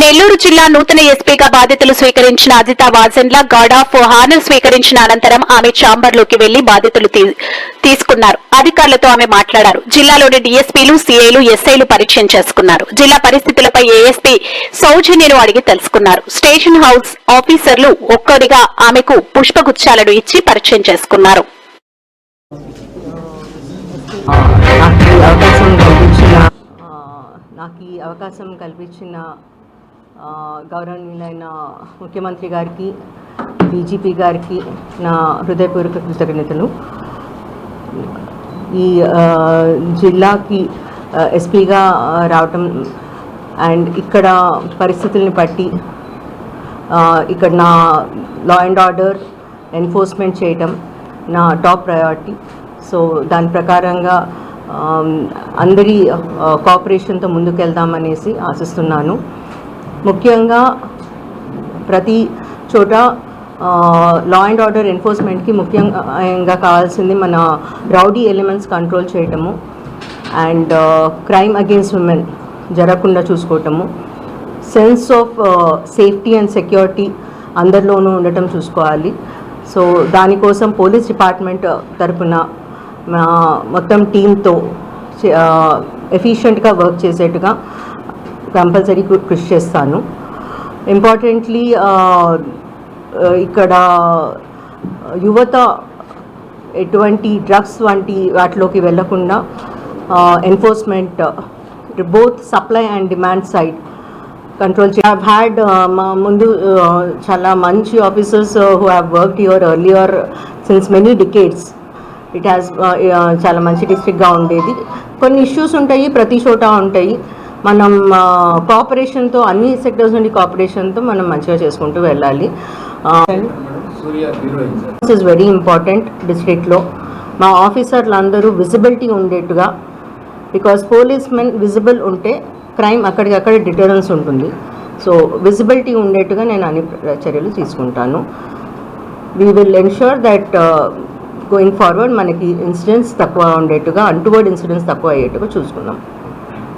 నెల్లూరు జిల్లా నూతన ఎస్పీగా బాధ్యతలు స్వీకరించిన Ajitha Vejendla guard of honour స్వీకరించిన అనంతరం ఆమె ఛాంబర్లోకి వెళ్ళి బాధ్యతలు తీ- తీసుకున్నారు. అధికారులతో ఆమె మాట్లాడారు. జిల్లాలోని డీఎస్పీలు సీఐలు ఎస్ఐలు పరిచయం చేసుకున్నారు. జిల్లా పరిస్థితులపై ఏఎస్పీ సౌజన్యను అడిగి తెలుసుకున్నారు. స్టేషన్ హౌస్ ఆఫీసర్లు ఒక్కడిగా ఆమెకు పుష్పగుచ్చాలను ఇచ్చి పరిచయం చేసుకున్నారు. నాకు ఈ అవకాశం కల్పించిన గౌరవనీయులైన ముఖ్యమంత్రి గారికి డీజీపీ గారికి నా హృదయపూర్వక కృతజ్ఞతలు. ఈ జిల్లాకి ఎస్పీగా రావటం అండ్ ఇక్కడ పరిస్థితుల్ని బట్టి ఇక్కడ నా లా అండ్ ఆర్డర్ ఎన్ఫోర్స్మెంట్ చేయటం నా టాప్ ప్రయారిటీ సో దాని ప్రకారంగా అందరి కోఆపరేషన్తో ముందుకెళ్దామనేసి ఆశిస్తున్నాను. ముఖ్యంగా ప్రతి చోట లా అండ్ ఆర్డర్ ఎన్ఫోర్స్మెంట్కి ముఖ్యంగా కావాల్సింది మన రౌడీ ఎలిమెంట్స్ కంట్రోల్ చేయటము అండ్ క్రైమ్ అగేన్స్ట్ ఉమెన్ జరగకుండా చూసుకోవటము. Sense of safety and security అందరిలోనూ ఉండటం చూసుకోవాలి. సో దానికోసం పోలీస్ డిపార్ట్మెంట్ తరఫున మా మొత్తం టీంతో ఎఫిషియెంట్గా వర్క్ చేసేట్టుగా కంపల్సరీ కృషి చేస్తాను. ఇంపార్టెంట్లీ ఇక్కడ యువత ఎటువంటి డ్రగ్స్ వంటి వాటిలోకి వెళ్ళకుండా enforcement both supply and demand side control చే హ్యావ్ హ్యాడ్ మా ముందు చాలా మంచి officers who have work your earlier since many decades it has చాలా మంచి డిస్ట్రిక్ట్గా ఉండేది. కొన్ని ఇష్యూస్ ఉంటాయి ప్రతి చోట ఉంటాయి. మనం కోఆపరేషన్తో అన్ని సెక్టర్స్ నుండి కోఆపరేషన్తో మనం మంచిగా చేసుకుంటూ వెళ్ళాలి. దిస్ ఇస్ వెరీ ఇంపార్టెంట్ డిస్ట్రిక్ట్లో మా ఆఫీసర్లు అందరూ విజిబిలిటీ ఉండేట్టుగా బికాస్ పోలీస్ మెన్ విజిబుల్ ఉంటే క్రైమ్ అక్కడికక్కడ డిటరెన్స్ ఉంటుంది. సో విజిబిలిటీ ఉండేట్టుగా నేను అన్ని చర్యలు తీసుకుంటాను. We will ensure that going forward మనకి ఇన్సిడెంట్స్ తక్కువ ఉండేట్టుగా అంటువర్డ్ ఇన్సిడెంట్స్ తక్కువ అయ్యేట్టుగా చూసుకుందాం.